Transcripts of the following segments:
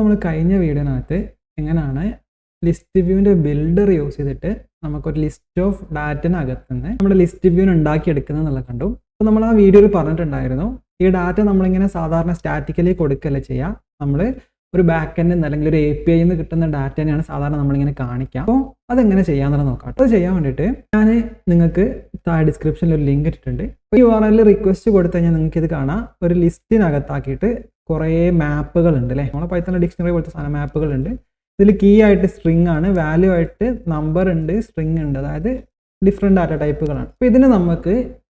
നമ്മൾ കഴിഞ്ഞ വീഡിയോനകത്ത് എങ്ങനെയാണ് ലിസ്റ്റ് വ്യൂവിന്റെ ബിൽഡർ യൂസ് ചെയ്തിട്ട് നമുക്കൊരു ലിസ്റ്റ് ഓഫ് ഡാറ്റിനകത്ത് നിന്ന് നമ്മുടെ ലിസ്റ്റ് വ്യൂവിന് ഉണ്ടാക്കിയെടുക്കുന്നത് എന്നുള്ള കണ്ടു. അപ്പോൾ നമ്മൾ ആ വീഡിയോയിൽ പറഞ്ഞിട്ടുണ്ടായിരുന്നു ഈ ഡാറ്റ നമ്മളിങ്ങനെ സാധാരണ സ്റ്റാറ്റിക്കലി കൊടുക്കല്ല ചെയ്യുക നമ്മൾ ഒരു ബാക്ക് എൻഡിൽ നിന്ന് അല്ലെങ്കിൽ ഒരു എ പി ഐയിൽ നിന്ന് കിട്ടുന്ന ഡാറ്റ തന്നെയാണ് സാധാരണ നമ്മളിങ്ങനെ കാണിക്കുക അപ്പോൾ അതെങ്ങനെ ചെയ്യാമെന്നുള്ളത് നോക്കാം. അത് ചെയ്യാൻ വേണ്ടിയിട്ട് ഞാൻ നിങ്ങൾക്ക് താഴെ ഡിസ്ക്രിപ്ഷനിൽ ഒരു ലിങ്ക് ഇട്ടിട്ടുണ്ട്. അപ്പോൾ യു ആർ എല്ലിൽ റിക്വസ്റ്റ് കൊടുത്തു കഴിഞ്ഞാൽ നിങ്ങൾക്ക് ഇത് കാണാം. ഒരു ലിസ്റ്റിനകത്താക്കിയിട്ട് കുറേ മാപ്പുകൾ ഉണ്ട് അല്ലേ? നമ്മളെ പൈത്തന ഡിക്ഷണറി പോലത്തെ സാധനം മാപ്പുകൾ ഉണ്ട് ഇതിൽ കീ ആയിട്ട് സ്ട്രിങ് ആണ് വാല്യൂ ആയിട്ട് നമ്പർ ഉണ്ട് സ്ട്രിങ് ഉണ്ട്. അതായത് ഡിഫറെന്റ് ഡാറ്റ ടൈപ്പുകളാണ് അപ്പോൾ ഇതിന് നമുക്ക്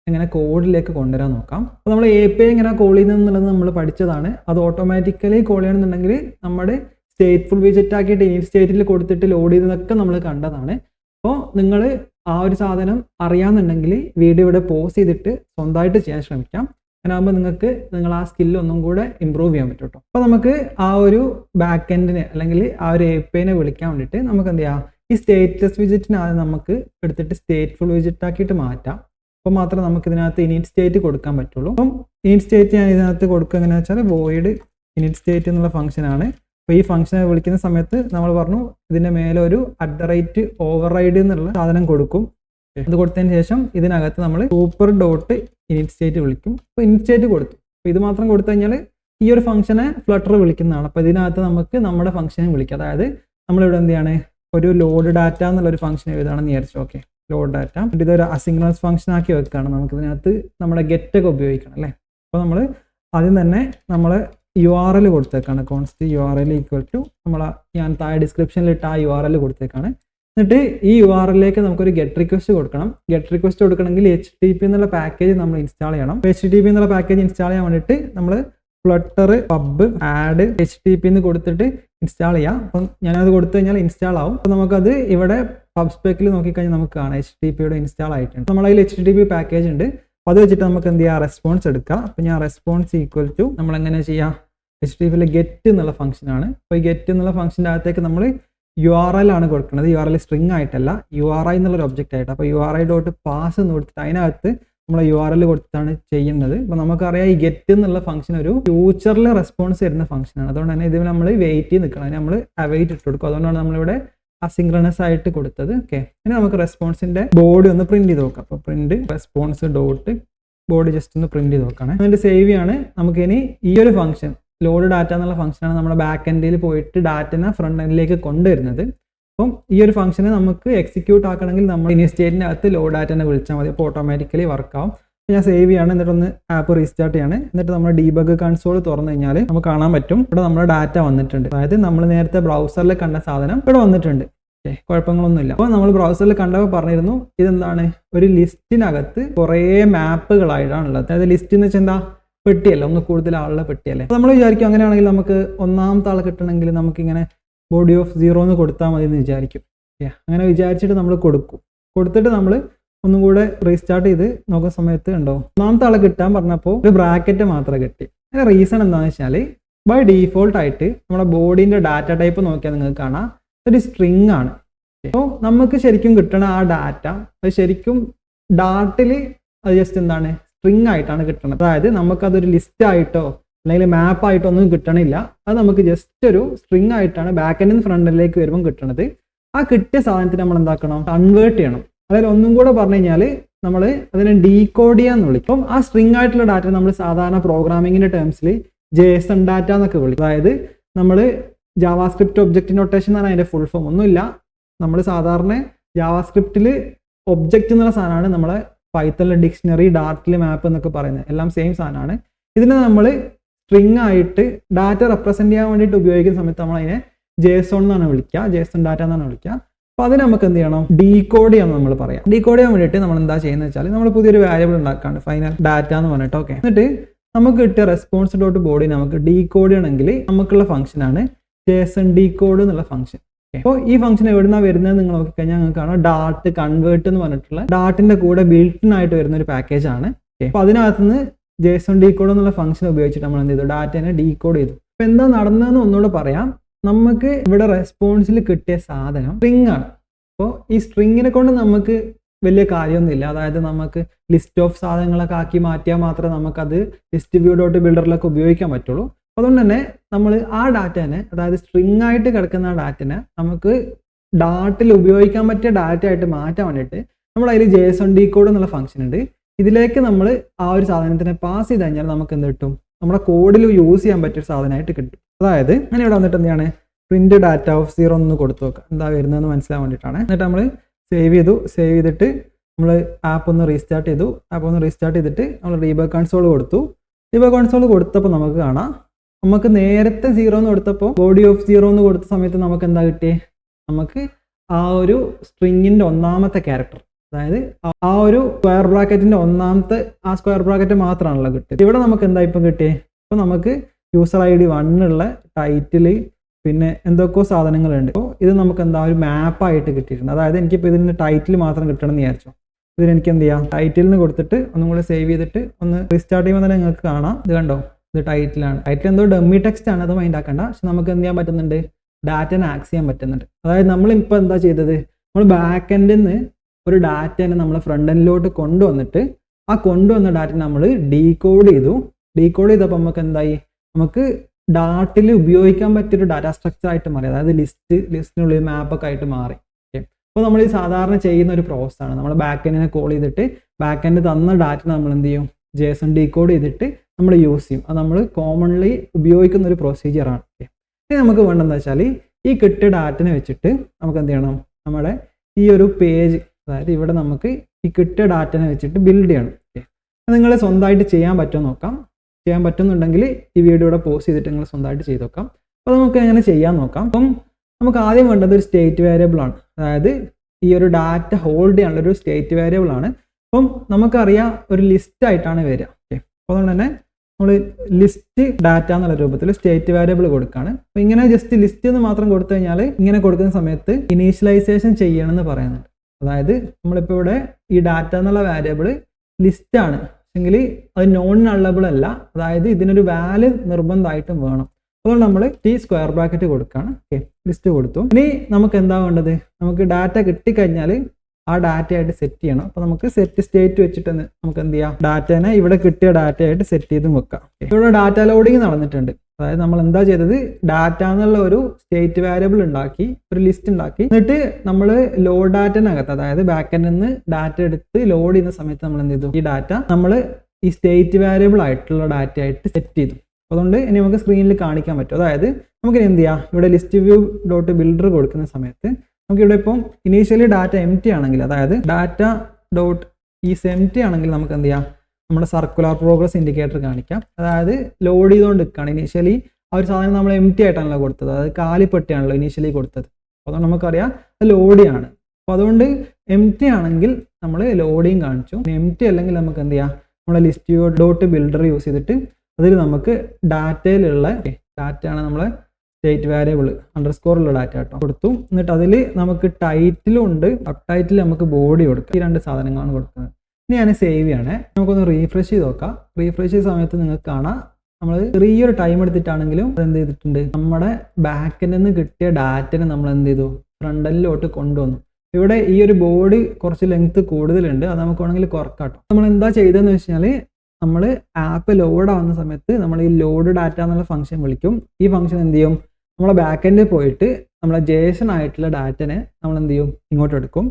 എങ്ങനെ കോഡിലേക്ക് കൊണ്ടുവരാൻ നോക്കാം. അപ്പോൾ നമ്മൾ എ പി ഐ എങ്ങനെ കോൾ ചെയ്യുന്നത് നമ്മൾ പഠിച്ചതാണ്. അത് ഓട്ടോമാറ്റിക്കലി കോൾ ചെയ്യണമെന്നുണ്ടെങ്കിൽ നമ്മുടെ സ്റ്റേറ്റ്ഫുൾ വിജറ്റ് ആക്കിയിട്ട് ഇനി സ്റ്റേറ്റിൽ കൊടുത്തിട്ട് ലോഡ് ചെയ്തതൊക്കെ നമ്മൾ കണ്ടതാണ്. അപ്പോൾ നിങ്ങൾ ആ ഒരു സാധനം അറിയാമെന്നുണ്ടെങ്കിൽ വീഡിയോ ഇവിടെ പോസ് ചെയ്തിട്ട് സ്വന്തമായിട്ട് ചെയ്യാൻ ശ്രമിക്കാം. അങ്ങനെ ആകുമ്പോൾ നിങ്ങൾക്ക് നിങ്ങൾ ആ സ്കില്ല് ഒന്നും കൂടെ ഇമ്പ്രൂവ് ചെയ്യാൻ പറ്റും കേട്ടോ അപ്പോൾ നമുക്ക് ആ ഒരു ബാക്ക് എൻഡിനെ അല്ലെങ്കിൽ ആ ഒരു എ വിളിക്കാൻ വേണ്ടിയിട്ട് നമുക്ക് എന്ത് ചെയ്യാം ഈ സ്റ്റേറ്റസ് വിജിറ്റിന് ആദ്യം നമുക്ക് എടുത്തിട്ട് സ്റ്റേറ്റ്ഫുൾ വിജിറ്റ് ആക്കിയിട്ട് മാറ്റാം. അപ്പോൾ മാത്രമേ നമുക്ക് ഇതിനകത്ത് ഇനിറ്റ് സ്റ്റേറ്റ് കൊടുക്കാൻ പറ്റുള്ളൂ. അപ്പം ഇനിറ്റ് സ്റ്റേറ്റ് ഞാൻ ഇതിനകത്ത് കൊടുക്കുക എങ്ങനെയാ വെച്ചാൽ വോയിഡ് ഇനിറ്റ് സ്റ്റേറ്റ് എന്നുള്ള ഫംഗ്ഷനാണ് അപ്പോൾ ഈ ഫംഗ്ഷനെ വിളിക്കുന്ന സമയത്ത് നമ്മൾ പറഞ്ഞു ഇതിന്റെ മേലെ ഒരു at the rate override എന്നുള്ള സാധനം കൊടുക്കും. അത് കൊടുത്തതിന് ശേഷം ഇതിനകത്ത് നമ്മൾ സൂപ്പർ ഡോട്ട് ഇനിറ്റ് വിളിക്കും. അപ്പോൾ ഇനിറ്റ് കൊടുത്തു. അപ്പോൾ ഇത് മാത്രം കൊടുത്തു കഴിഞ്ഞാൽ ഈ ഒരു ഫംഗ്ഷനെ ഫ്ലട്ടർ വിളിക്കുന്നതാണ്. അപ്പോൾ ഇതിനകത്ത് നമുക്ക് നമ്മുടെ ഫംഗ്ഷനെ വിളിക്കാം. അതായത് നമ്മളിവിടെ എന്ത് ചെയ്യാണ്? ഒരു ലോഡ് ഡാറ്റ എന്നുള്ള ഒരു ഫംഗ്ഷൻ എഴുതാണെന്ന് വിചാരിച്ചു. ഓക്കെ ലോഡ് ഡാറ്റ ഇതൊരു അസിംഗ്ലസ് ഫംഗ്ഷൻ ആക്കി വെക്കുകയാണ്. നമുക്ക് ഇതിനകത്ത് നമ്മുടെ ഗെറ്റ് ഒക്കെ ഉപയോഗിക്കണം അല്ലേ? അപ്പോൾ നമ്മൾ ആദ്യം തന്നെ നമ്മൾ U R L കൊടുത്തേക്കാണ്. Const U R L equal to നമ്മൾ ഞാൻ താഴെ ഡിസ്ക്രിപ്ഷനിൽ ഇട്ട് ആ യു ആർ എൽ കൊടുത്തേക്കാണ്. എന്നിട്ട് ഈ യു ആർ നമുക്കൊരു ഗെറ്റ് റിക്വസ്റ്റ് കൊടുക്കണം. ഗെറ്റ് റിക്വസ്റ്റ് കൊടുക്കണമെങ്കിൽ എച്ച് ടി പി എന്നുള്ള പാക്കേജ് നമ്മൾ ഇൻസ്റ്റാൾ ചെയ്യണം. എച്ച് ടി പി എന്നുള്ള പാക്കേജ് ഇൻസ്റ്റാൾ ചെയ്യാൻ വേണ്ടിയിട്ട് നമ്മൾ Flutter pub add H T P എന്ന് കൊടുത്തിട്ട് ഇൻസ്റ്റാൾ ചെയ്യാം. അപ്പം ഞാനത് കൊടുത്തു കഴിഞ്ഞാൽ ഇൻസ്റ്റാൾ ആവും. അപ്പം നമുക്കത് ഇവിടെ പബ് സ്പെക്കിൽ നോക്കിക്കഴിഞ്ഞാൽ നമുക്ക് കാണാം എച്ച് ടി പിയുടെ ഇൻസ്റ്റാൾ ആയിട്ടുണ്ട്. നമ്മളതിൽ എച്ച് ടി പി പാക്കേജ് ഉണ്ട്. അപ്പോൾ അത് വെച്ചിട്ട് നമുക്ക് എന്ത് ചെയ്യാം? റെസ്പോൺസ് എടുക്കാം. അപ്പം ഞാൻ റെസ്പോൺസ് ഈക്വൽ ടു നമ്മൾ എങ്ങനെ ചെയ്യാം എച്ച് ടി പിയിലെ ഗെറ്റ് എന്നുള്ള ഫംഗ്ഷനാണ് അപ്പോൾ ഈ ഗെറ്റ് എന്നുള്ള ഫംഗ്ഷന്റെ അകത്തേക്ക് നമ്മൾ യു ആർ എൽ ആണ് കൊടുക്കുന്നത്. യു ആർ എൽ സ്ട്രിങ് ആയിട്ടല്ല. യു ആർ ഐ എന്നുള്ളൊരു ഒബ്ജക്റ്റ് ആയിട്ട്. അപ്പോൾ U R I dot parse എന്ന് കൊടുത്തിട്ട് അതിനകത്ത് നമ്മൾ യു ആർ എൽ കൊടുത്തിട്ടാണ് ചെയ്യുന്നത്. അപ്പോൾ നമുക്കറിയാം ഈ ഗെറ്റ് എന്നുള്ള ഫംഗ്ഷൻ ഒരു ഫ്യൂച്ചറിൽ റെസ്പോൺസ് തരുന്ന ഫംഗ്ഷനാണ് അതുകൊണ്ട് തന്നെ ഇതിൽ നമ്മൾ വെയിറ്റ് ചെയ്ത് നിൽക്കണം നമ്മൾ അവൈറ്റ് ഇട്ട് കൊടുക്കും. അതുകൊണ്ടാണ് നമ്മളിവിടെ അസിങ്ക്രണസ് ആയിട്ട് കൊടുത്തത്. ഓക്കെ ഇനി നമുക്ക് റെസ്പോൺസിന്റെ ബോഡി ഒന്ന് പ്രിന്റ് ചെയ്ത് നോക്കാം. അപ്പോൾ print response dot body just ഒന്ന് പ്രിന്റ് ചെയ്ത് നോക്കുകയാണ് എന്നിട്ട് സേവ് ചെയ്യാണ് നമുക്കിനി ഈ ഒരു ഫംഗ്ഷൻ ലോഡ് ഡാറ്റ എന്നുള്ള ഫംഗ്ഷനാണ് നമ്മുടെ ബാക്ക് എൻഡിൽ പോയിട്ട് ഡാറ്റനെ ഫ്രണ്ട് എൻഡിലേക്ക് കൊണ്ടുവരുന്നത്. അപ്പം ഈ ഒരു ഫംഗ്ഷനെ നമുക്ക് എക്സിക്യൂട്ട് ആക്കണമെങ്കിൽ നമ്മൾ ഇനി സ്റ്റേറ്റിന്റെ അകത്ത് ലോഡ് ഡാറ്റനെ വിളിച്ചാൽ മതി. അപ്പോൾ ഓട്ടോമാറ്റിക്കലി വർക്ക് ആവും. ഞാൻ സേവ് ചെയ്യാണ്. എന്നിട്ട് ഒന്ന് ആപ്പ് റീസ്റ്റാർട്ട് ചെയ്യാണ്. എന്നിട്ട് നമ്മുടെ ഡീബഗ് കൺസോൾ തുറന്നു കഴിഞ്ഞാൽ നമുക്ക് കാണാൻ പറ്റും. ഇവിടെ നമ്മുടെ ഡാറ്റ വന്നിട്ടുണ്ട്. അതായത് നമ്മൾ നേരത്തെ ബ്രൗസറിൽ കണ്ട സാധനം ഇവിടെ വന്നിട്ടുണ്ട്. ഓക്കെ കുഴപ്പങ്ങളൊന്നുമില്ല. അപ്പോൾ നമ്മൾ ബ്രൗസറിൽ കണ്ടപ്പോൾ പറഞ്ഞിരുന്നു ഇതെന്താണ്? ഒരു ലിസ്റ്റിനകത്ത് കുറേ മാപ്പുകളായിട്ടാണുള്ളത് അതായത് ലിസ്റ്റ് എന്ന് വെച്ചാൽ എന്താ? പെട്ടിയല്ല? ഒന്ന് കൂടുതൽ ആളുടെ പെട്ടിയല്ലേ? നമ്മൾ വിചാരിക്കും അങ്ങനെയാണെങ്കിൽ നമുക്ക് ഒന്നാമത്തെ ആൾ കിട്ടണമെങ്കിൽ നമുക്കിങ്ങനെ ബോഡി ഓഫ് സീറോ എന്ന് കൊടുത്താൽ മതി എന്ന് വിചാരിക്കും അങ്ങനെ വിചാരിച്ചിട്ട് നമ്മൾ കൊടുക്കും. കൊടുത്തിട്ട് നമ്മൾ ഒന്നും കൂടെ റീസ്റ്റാർട്ട് ചെയ്ത് നോക്കുന്ന സമയത്ത് ഉണ്ടോ ഒന്നാമത്തെ ആളെ കിട്ടാൻ പറഞ്ഞപ്പോൾ ഒരു ബ്രാക്കറ്റ് മാത്രമേ കിട്ടി. അതിന് റീസൺ എന്താണെന്ന് വെച്ചാൽ ബൈ ഡീഫോൾട്ട് ആയിട്ട് നമ്മുടെ ബോഡീന്റെ ഡാറ്റ ടൈപ്പ് നോക്കിയാൽ നിങ്ങൾക്ക് കാണാം. ഒരു സ്ട്രിങ് ആണ്. അപ്പോൾ നമുക്ക് ശരിക്കും കിട്ടണ ആ ഡാറ്റ അത് ശരിക്കും ഡാർട്ടിൽ അത് ജസ്റ്റ് എന്താണ്? സ്ട്രിങ് ആയിട്ടാണ് കിട്ടുന്നത് അതായത് നമുക്കതൊരു ലിസ്റ്റ് ആയിട്ടോ അല്ലെങ്കിൽ മാപ്പ് ആയിട്ടോ ഒന്നും കിട്ടണില്ല. അത് നമുക്ക് ജസ്റ്റ് ഒരു സ്ട്രിങ് ആയിട്ടാണ് ബാക്ക് എൻഡിൽ ഫ്രണ്ടിലേക്ക് വരുമ്പോൾ കിട്ടണത്. ആ കിട്ടിയ സാധനത്തിന് നമ്മൾ എന്താക്കണം? കൺവേർട്ട് ചെയ്യണം. അതായത് ഒന്നും കൂടെ പറഞ്ഞു കഴിഞ്ഞാൽ നമ്മൾ അതിനെ ഡീകോഡ് ചെയ്യാന്ന് വിളിക്കും. ആ സ്ട്രിങ് ആയിട്ടുള്ള ഡാറ്റ നമ്മൾ സാധാരണ പ്രോഗ്രാമിങ്ങിന്റെ ടേംസിൽ ജേസൺ ഡാറ്റ എന്നൊക്കെ വിളിക്കും. അതായത് നമ്മൾ ജാവാസ്ക്രിപ്റ്റ് ഒബ്ജക്റ്റ് നൊട്ടേഷൻ എന്നാണ് അതിന്റെ ഫുൾ ഫോം ഒന്നുമില്ല. നമ്മൾ സാധാരണ ജാവാസ്ക്രിപ്റ്റിൽ ഒബ്ജക്റ്റ് എന്നുള്ള സാധനമാണ് നമ്മളെ പൈത്തണിലെ ഡിക്ഷണറി ഡാർട്ടിൽ മാപ്പ് എന്നൊക്കെ പറയുന്നത്. എല്ലാം സെയിം സാധനമാണ്. ഇതിനെ നമ്മൾ സ്ട്രിങ് ആയിട്ട് ഡാറ്റ റെപ്രസെന്റ് ചെയ്യാൻ വേണ്ടിയിട്ട് ഉപയോഗിക്കുന്ന സമയത്ത് നമ്മൾ അതിനെ ജേസോൺ എന്നാണ് വിളിക്കുക. ജേസൺ ഡാറ്റ എന്നാണ് വിളിക്കുക. അപ്പോൾ അതിന് നമുക്ക് എന്ത് ചെയ്യണം? ഡീകോഡ് ചെയ്യാൻ നമ്മൾ പറയാം. ഡീകോഡ് ചെയ്യാൻ വേണ്ടിയിട്ട് നമ്മൾ എന്താ ചെയ്യുന്നത് വെച്ചാൽ നമ്മൾ പുതിയൊരു വാരിയബിൾ ഉണ്ടാക്കാണ്. ഫൈനൽ ഡാറ്റ എന്ന് പറഞ്ഞിട്ട് ഓക്കെ എന്നിട്ട് നമുക്ക് കിട്ടിയ റെസ്പോൺസ് ഡോട്ട് ബോഡി നമുക്ക് ഡീകോഡ് ചെയ്യണമെങ്കിൽ നമുക്കുള്ള ഫംഗ്ഷനാണ് ജേസൺ ഡീകോഡ് എന്നുള്ള ഫംഗ്ഷൻ അപ്പോൾ ഈ ഫംഗ്ഷൻ എവിടുന്നാണ് വരുന്നത് നിങ്ങൾ നോക്കിക്കഴിഞ്ഞാൽ നിങ്ങൾക്ക് കാണാം. ഡാട്ട് കൺവേർട്ട് എന്ന് പറഞ്ഞിട്ടുള്ള ഡാട്ടിന്റെ കൂടെ ബിൽട്ടിൻ ആയിട്ട് വരുന്ന ഒരു പാക്കേജ് ആണ്. അപ്പോൾ അതിനകത്ത് നിന്ന് ജേസൺ ഡീകോഡ് എന്നുള്ള ഫംഗ്ഷൻ ഉപയോഗിച്ചിട്ട് നമ്മൾ എന്ത് ചെയ്തു? ഡാറ്റനെ ഡീകോഡ് ചെയ്തു. അപ്പോൾ എന്താ നടന്നതെന്ന് ഒന്നുകൂടെ പറയാം. നമുക്ക് ഇവിടെ റെസ്പോൺസിൽ കിട്ടിയ സാധനം സ്ട്രിങ് ആണ്. അപ്പോൾ ഈ സ്ട്രിങ്ങിനെ കൊണ്ട് നമുക്ക് വലിയ കാര്യമൊന്നുമില്ല. അതായത് നമുക്ക് ലിസ്റ്റ് ഓഫ് സാധനങ്ങളൊക്കെ ആക്കി മാറ്റിയാൽ മാത്രമേ നമുക്കത് ലിസ്റ്റ് വ്യൂ ഡോട്ട് ബിൽഡറിലൊക്കെ ഉപയോഗിക്കാൻ പറ്റുള്ളൂ. അതുകൊണ്ട് തന്നെ നമ്മൾ ആ ഡാറ്റനെ അതായത് സ്ട്രിങ് ആയിട്ട് കിടക്കുന്ന ആ ഡാറ്റനെ നമുക്ക് ഡാറ്റിൽ ഉപയോഗിക്കാൻ പറ്റിയ ഡാറ്റ ആയിട്ട് മാറ്റാൻ വേണ്ടിയിട്ട് നമ്മൾ അതിൽ J S N decode എന്നുള്ള ഫംഗ്ഷൻ ഉണ്ട്. ഇതിലേക്ക് നമ്മൾ ആ ഒരു സാധനത്തിനെ പാസ് ചെയ്ത് കഴിഞ്ഞാൽ നമുക്ക് എന്ത് കിട്ടും? നമ്മുടെ കോഡിൽ യൂസ് ചെയ്യാൻ പറ്റിയ ഒരു സാധനമായിട്ട് കിട്ടും. അതായത് അങ്ങനെ ഇവിടെ വന്നിട്ട് എന്താണ് പ്രിന്റ് ഡാറ്റ ഓഫ് സീറോ ഒന്ന് കൊടുത്തു നോക്കാം എന്താ വരുന്നതെന്ന് മനസ്സിലാൻ വേണ്ടിയിട്ടാണ്. എന്നിട്ട് നമ്മൾ സേവ് ചെയ്തു. സേവ് ചെയ്തിട്ട് നമ്മൾ ആപ്പ് ഒന്ന് റീസ്റ്റാർട്ട് ചെയ്തു. ആപ്പ് ഒന്ന് റീസ്റ്റാർട്ട് ചെയ്തിട്ട് നമ്മൾ റീബ കൺസോൾ കൊടുത്തു. റീബ കൺസോൾ കൊടുത്തപ്പോൾ നമുക്ക് കാണാം. നമുക്ക് നേരത്തെ സീറോ എന്ന് കൊടുത്തപ്പോൾ ബോഡി ഓഫ് സീറോ എന്ന് കൊടുത്ത സമയത്ത് നമുക്ക് എന്താ കിട്ടിയേ? നമുക്ക് ആ ഒരു സ്ട്രിങ്ങിന്റെ ഒന്നാമത്തെ ക്യാരക്ടർ അതായത് ആ- ഒരു സ്ക്വയർ ബ്രാക്കറ്റിന്റെ ഒന്നാമത്തെ ആ സ്ക്വയർ ബ്രാക്കറ്റ് മാത്രമാണല്ലോ കിട്ടിയത്. ഇവിടെ നമുക്ക് എന്താ ഇപ്പം കിട്ടിയേ? ഇപ്പൊ നമുക്ക് യൂസർ ഐ ഡി വണ്ണുള്ള ടൈറ്റിൽ പിന്നെ എന്തൊക്കെയോ സാധനങ്ങളുണ്ട്. അപ്പോൾ ഇത് നമുക്ക് എന്താ ഒരു മാപ്പായിട്ട് കിട്ടിയിട്ടുണ്ട്. അതായത് എനിക്കിപ്പോൾ ഇതിന് ടൈറ്റിൽ മാത്രം കിട്ടണം എന്ന് വിചാരിച്ചു. ഇതിന് എനിക്ക് എന്ത് ചെയ്യാം? ടൈറ്റിൽ നിന്ന് കൊടുത്തിട്ട് ഒന്നും കൂടെ സേവ് ചെയ്തിട്ട് ഒന്ന് റീസ്റ്റാർട്ട് ചെയ്യുമ്പോൾ തന്നെ നിങ്ങൾക്ക് കാണാം. ഇത് കണ്ടോ? ഇത് ടൈറ്റിലാണ് ടൈറ്റിൽ എന്തോ ഡമ്മി ടെക്സ്റ്റ് ആണ് അത് മൈൻഡ് ആക്കണ്ട. പക്ഷെ നമുക്ക് എന്ത് ചെയ്യാൻ പറ്റുന്നുണ്ട്? ഡാറ്റനെ ആക്സ് ചെയ്യാൻ പറ്റുന്നുണ്ട്. അതായത് നമ്മൾ ഇപ്പോൾ എന്താ ചെയ്തത്? നമ്മൾ ബാക്ക് എൻഡിൽ നിന്ന് ഒരു ഡാറ്റനെ നമ്മൾ ഫ്രണ്ട് എൻഡിലോട്ട് കൊണ്ടുവന്നിട്ട് ആ കൊണ്ടുവന്ന ഡാറ്റ നമ്മൾ ഡീകോഡ് ചെയ്തു. ഡീകോഡ് ചെയ്തപ്പോൾ നമുക്ക് എന്തായി? നമുക്ക് ഡാറ്റിൽ ഉപയോഗിക്കാൻ പറ്റിയൊരു ഡാറ്റ സ്ട്രക്ചർ ആയിട്ട് മാറി. അതായത് ലിസ്റ്റ് ലിസ്റ്റിനുള്ളിൽ മാപ്പൊക്കെ ആയിട്ട് മാറി. അപ്പോൾ നമ്മൾ ഈ സാധാരണ ചെയ്യുന്ന ഒരു പ്രോസസ് ആണ്. നമ്മൾ ബാക്ക് എൻഡിനെ കോൾ ചെയ്തിട്ട് ബാക്ക് എൻഡ് തന്ന ഡാറ്റ നമ്മൾ എന്ത് ചെയ്യും? ജേസൺ ഡീകോഡ് ചെയ്തിട്ട് നമ്മൾ യൂസ് ചെയ്യും. അത് നമ്മൾ കോമൺലി ഉപയോഗിക്കുന്ന ഒരു പ്രൊസീജിയറാണ് ഇനി നമുക്ക് വേണ്ടതെന്ന് വെച്ചാൽ ഈ കിട്ടിയ ഡാറ്റിനെ വെച്ചിട്ട് നമുക്ക് എന്ത് ചെയ്യണം? നമ്മുടെ ഈ ഒരു പേജ് അതായത് ഇവിടെ നമുക്ക് ഈ കിട്ടിയ ഡാറ്റനെ വെച്ചിട്ട് ബിൽഡ് ചെയ്യണം. നിങ്ങൾ സ്വന്തമായിട്ട് ചെയ്യാൻ പറ്റുമോ നോക്കാം. ചെയ്യാൻ പറ്റുന്നുണ്ടെങ്കിൽ ഈ വീഡിയോ ഇവിടെ പോസ്റ്റ് ചെയ്തിട്ട് നിങ്ങൾ സ്വന്തമായിട്ട് ചെയ്ത് നോക്കാം. അപ്പോൾ നമുക്ക് അങ്ങനെ ചെയ്യാൻ നോക്കാം. അപ്പം നമുക്ക് ആദ്യം വേണ്ടത് ഒരു സ്റ്റേറ്റ് വേരിയബിൾ ആണ്. അതായത് ഈ ഒരു ഡാറ്റ ഹോൾഡ് ചെയ്യാനുള്ള ഒരു സ്റ്റേറ്റ് വേരിയബിൾ ആണ്. അപ്പം നമുക്കറിയാം ഒരു ലിസ്റ്റ് ആയിട്ടാണ് വരിക. ഓക്കെ അപ്പോൾ അതുകൊണ്ട് തന്നെ നമ്മൾ ലിസ്റ്റ് ഡാറ്റ എന്നുള്ള രൂപത്തിൽ സ്റ്റേറ്റ് വേരിയബിൾ കൊടുക്കുകയാണ് അപ്പോൾ ഇങ്ങനെ ജസ്റ്റ് ലിസ്റ്റ് എന്ന് മാത്രം കൊടുത്തു കഴിഞ്ഞാൽ ഇങ്ങനെ കൊടുക്കുന്ന സമയത്ത് ഇനീഷ്യലൈസേഷൻ ചെയ്യണമെന്ന് പറയുന്നുണ്ട്. അതായത് നമ്മളിപ്പോൾ ഇവിടെ ഈ ഡാറ്റ എന്നുള്ള വേരിയബിൾ ലിസ്റ്റാണ് എങ്കിൽ അത് നോൺ നള്ളബിൾ അല്ല. അതായത് ഇതിനൊരു വാല്യൂ നിർബന്ധമായിട്ടും വേണം. അതുകൊണ്ട് നമ്മൾ ടി സ്ക്വയർ ബ്രാക്കറ്റ് കൊടുക്കുകയാണ് ഓക്കെ ലിസ്റ്റ് കൊടുത്തു. ഇനി നമുക്ക് എന്താ വേണ്ടത്? നമുക്ക് ഡാറ്റ കിട്ടിക്കഴിഞ്ഞാൽ ആ ഡാറ്റ ആയിട്ട് സെറ്റ് ചെയ്യണം. അപ്പോൾ നമുക്ക് സെറ്റ് സ്റ്റേറ്റ് വെച്ചിട്ട് നമുക്ക് എന്ത് ചെയ്യാം? ഡാറ്റേനെ ഇവിടെ കിട്ടിയ ഡാറ്റ ആയിട്ട് സെറ്റ് ചെയ്തും വെക്കാം. ഇവിടെ ഡാറ്റ ലോഡിങ് നടന്നിട്ടുണ്ട്. അതായത് നമ്മൾ എന്താ ചെയ്തത്? ഡാറ്റ എന്നുള്ള ഒരു സ്റ്റേറ്റ് വാരിയബിൾ ഉണ്ടാക്കി ഒരു ലിസ്റ്റ് ഉണ്ടാക്കി. എന്നിട്ട് നമ്മൾ ലോഡ് ഡാറ്റനകത്ത് അതായത് ബാക്കിൽ നിന്ന് ഡാറ്റ എടുത്ത് ലോഡ് ചെയ്യുന്ന സമയത്ത് നമ്മൾ എന്ത് ചെയ്തു? ഈ ഡാറ്റ നമ്മൾ ഈ സ്റ്റേറ്റ് വാരിയബിൾ ആയിട്ടുള്ള ഡാറ്റ ആയിട്ട് സെറ്റ് ചെയ്തു. അതുകൊണ്ട് ഇനി നമുക്ക് സ്ക്രീനിൽ കാണിക്കാൻ പറ്റും. അതായത് നമുക്ക് എന്ത് ചെയ്യാം? ഇവിടെ ലിസ്റ്റ് വ്യൂ ഡോട്ട് ബിൽഡർ കൊടുക്കുന്ന സമയത്ത് നമുക്ക് ഇവിടെ ഇപ്പം ഇനീഷ്യലി ഡാറ്റ എം ടി ആണെങ്കിൽ അതായത് data dot is empty ആണെങ്കിൽ നമുക്ക് എന്ത് ചെയ്യാം? നമ്മുടെ സർക്കുലർ പ്രോഗ്രസ് ഇൻഡിക്കേറ്റർ കാണിക്കാം. അതായത് ലോഡ് ചെയ്തുകൊണ്ട് നിൽക്കുകയാണ്. ഇനീഷ്യലി ആ ഒരു സാധനം നമ്മൾ എം ടി ആയിട്ടാണല്ലോ കൊടുത്തത്. അതായത് കാലിപ്പെട്ടിയാണല്ലോ ഇനീഷ്യലി കൊടുത്തത്. അതുകൊണ്ട് നമുക്കറിയാം അത് ലോഡിയാണ് അപ്പോൾ അതുകൊണ്ട് എം ടി ആണെങ്കിൽ നമ്മൾ ലോഡിങ് കാണിച്ചു. എം ടി അല്ലെങ്കിൽ നമുക്ക് എന്ത് ചെയ്യാം? നമ്മുടെ ലിസ്റ്റ് ഡോട്ട് ബിൽഡർ യൂസ് ചെയ്തിട്ട് അതിൽ നമുക്ക് ഡാറ്റയിലുള്ള ഡാറ്റയാണ് നമ്മളെ സ്റ്റേറ്റ് വേരിയബിൾ അണ്ടർ സ്കോറുള്ള ഡാറ്റ കേട്ടോ കൊടുത്തു. എന്നിട്ട് അതിൽ നമുക്ക് ടൈറ്റിലും ഉണ്ട്. സബ് ടൈറ്റിൽ നമുക്ക് ബോഡി കൊടുക്കാം. ഈ രണ്ട് സാധനങ്ങളാണ് കൊടുക്കുന്നത്. ഇനി ഞാൻ സേവ് ചെയ്യണേ. നമുക്കൊന്ന് റീഫ്രഷ് ചെയ്ത് നോക്കാം. റീഫ്രഷ് ചെയ്ത സമയത്ത് നിങ്ങൾക്ക് കാണാം. നമ്മൾ ചെറിയൊരു ടൈം എടുത്തിട്ടാണെങ്കിലും അത് എന്ത് ചെയ്തിട്ടുണ്ട്? നമ്മുടെ ബാക്കിൽ നിന്ന് കിട്ടിയ ഡാറ്റനെ നമ്മൾ എന്ത് ചെയ്തു? ഫ്രണ്ടലിലോട്ട് കൊണ്ടുവന്നു. ഇവിടെ ഈ ഒരു ബോഡി കുറച്ച് ലെങ്ത് കൂടുതലുണ്ട്. അത് നമുക്ക് വേണമെങ്കിൽ കുറക്കാട്ടോ നമ്മൾ എന്താ ചെയ്തതെന്ന് വെച്ചാൽ നമ്മൾ ആപ്പ് ലോഡ് ആവുന്ന സമയത്ത് നമ്മൾ ഈ ലോഡ് ഡാറ്റ എന്നുള്ള ഫംഗ്ഷൻ വിളിക്കും. ഈ ഫംഗ്ഷൻ എന്ത് ചെയ്യും? നമ്മളെ ബാക്ക് എൻഡിൽ പോയിട്ട് നമ്മളെ ജേസൺ ആയിട്ടുള്ള ഡാറ്റനെ നമ്മൾ എന്ത് ചെയ്യും? ഇങ്ങോട്ട് എടുക്കും.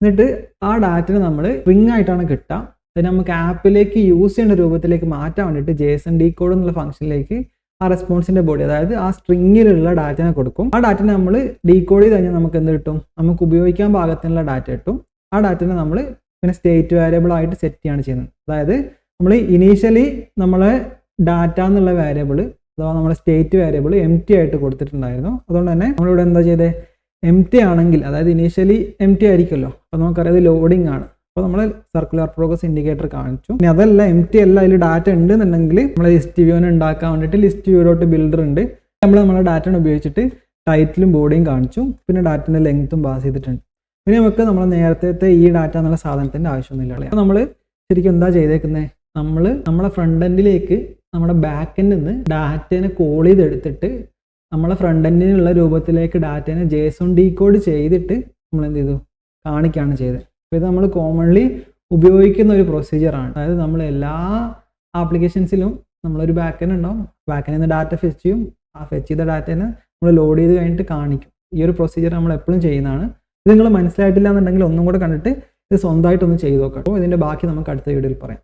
എന്നിട്ട് ആ ഡാറ്റനെ നമ്മൾ റിംഗ് ആയിട്ടാണ് കിട്ടുക. അതിന് നമുക്ക് ആപ്പിലേക്ക് യൂസ് ചെയ്യേണ്ട രൂപത്തിലേക്ക് മാറ്റാൻ വേണ്ടിയിട്ട് ജേസൺ ഡി കോഡ് എന്നുള്ള ഫംഗ്ഷനിലേക്ക് ആ റെസ്പോൺസിന്റെ ബോഡി അതായത് ആ സ്ട്രിങ്ങിലുള്ള ഡാറ്റനെ കൊടുക്കും. ആ ഡാറ്റനെ നമ്മൾ ഡീകോഡ് ചെയ്ത് കഴിഞ്ഞാൽ നമുക്ക് എന്ത് കിട്ടും? നമുക്ക് ഉപയോഗിക്കാൻ പാകത്തിനുള്ള ഡാറ്റ കിട്ടും. ആ ഡാറ്റനെ നമ്മൾ പിന്നെ സ്റ്റേറ്റ് വേരിയബിൾ ആയിട്ട് സെറ്റ് ചെയ്യാണ് ചെയ്യുന്നത്. അതായത് നമ്മൾ ഇനീഷ്യലി നമ്മളെ ഡാറ്റ എന്നുള്ള വേരിയബിൾ അഥവാ നമ്മുടെ സ്റ്റേറ്റ് വേരിയബിൾ എം ടി ആയിട്ട് കൊടുത്തിട്ടുണ്ടായിരുന്നു. അതുകൊണ്ട് തന്നെ നമ്മളിവിടെ എന്താ ചെയ്തത് എം ടി ആണെങ്കിൽ അതായത് ഇനീഷ്യലി എം ടി ആയിരിക്കുമല്ലോ. അപ്പോൾ നമുക്കറിയാം ലോഡിംഗ് ആണ്. അപ്പോൾ നമ്മൾ സർക്കുലർ പ്രോഗ്രസ് ഇൻഡിക്കേറ്റർ കാണിച്ചു. ഇനി അതല്ല എം ടി അല്ല അതിൽ ഡാറ്റ ഉണ്ട് എന്നുണ്ടെങ്കിൽ നമ്മൾ ലിസ്റ്റ് വ്യൂവിനെ ഉണ്ടാക്കാൻ വേണ്ടിയിട്ട് ലിസ്റ്റ് വ്യൂ ഡോട്ട് ബിൽഡർ ഉണ്ട്. നമ്മൾ നമ്മുടെ ഡാറ്റ ഉപയോഗിച്ചിട്ട് ടൈറ്റിലും ബോഡിയും കാണിച്ചു. പിന്നെ ഡാറ്റന്റെ ലെങ്ത്തും പാസ് ചെയ്തിട്ടുണ്ട്. പിന്നെ നമുക്ക് നമ്മൾ നേരത്തെ ഈ ഡാറ്റ എന്നുള്ള സാധനത്തിന്റെ ആവശ്യമൊന്നുമില്ല. അപ്പോൾ നമ്മൾ ശരിക്കും എന്താ ചെയ്തേക്കുന്നത് നമ്മൾ നമ്മളെ ഫ്രണ്ട് എൻഡിലേക്ക് നമ്മുടെ ബാക്ക് എൻഡിൽ നിന്ന് ഡാറ്റേനെ കോൾ ചെയ്തെടുത്തിട്ട് നമ്മളെ ഫ്രണ്ട് എൻഡിനുള്ള രൂപത്തിലേക്ക് ഡാറ്റേനെ ജേസോൺ ഡീകോഡ് ചെയ്തിട്ട് നമ്മൾ എന്ത് ചെയ്തു? കാണിക്കുകയാണ് ചെയ്തത്. അപ്പോൾ ഇത് നമ്മൾ കോമൺലി ഉപയോഗിക്കുന്ന ഒരു പ്രൊസീജിയറാണ് അതായത് നമ്മൾ എല്ലാ ആപ്ലിക്കേഷൻസിലും നമ്മളൊരു ബാക്കിന് ഉണ്ടാവും. എൻഡിൽ നിന്ന് ഡാറ്റ ഫെച്ച് ചെയ്യും. ആ ഫെച്ച് ചെയ്ത ഡാറ്റേനെ നമ്മൾ ലോഡ് ചെയ്ത് കഴിഞ്ഞിട്ട് കാണിക്കും. ഈ ഒരു പ്രൊസീജിയർ നമ്മൾ എപ്പോഴും ചെയ്യുന്നതാണ്. ഇത് നിങ്ങൾ മനസ്സിലായിട്ടില്ല എന്നുണ്ടെങ്കിൽ ഒന്നും കൂടെ കണ്ടിട്ട് ഇത് സ്വന്തമായിട്ടൊന്ന് ചെയ്ത് നോക്കാം. അപ്പോൾ ഇതിന്റെ ബാക്കി നമുക്ക് അടുത്ത വീഡിയോയിൽ പറയാം.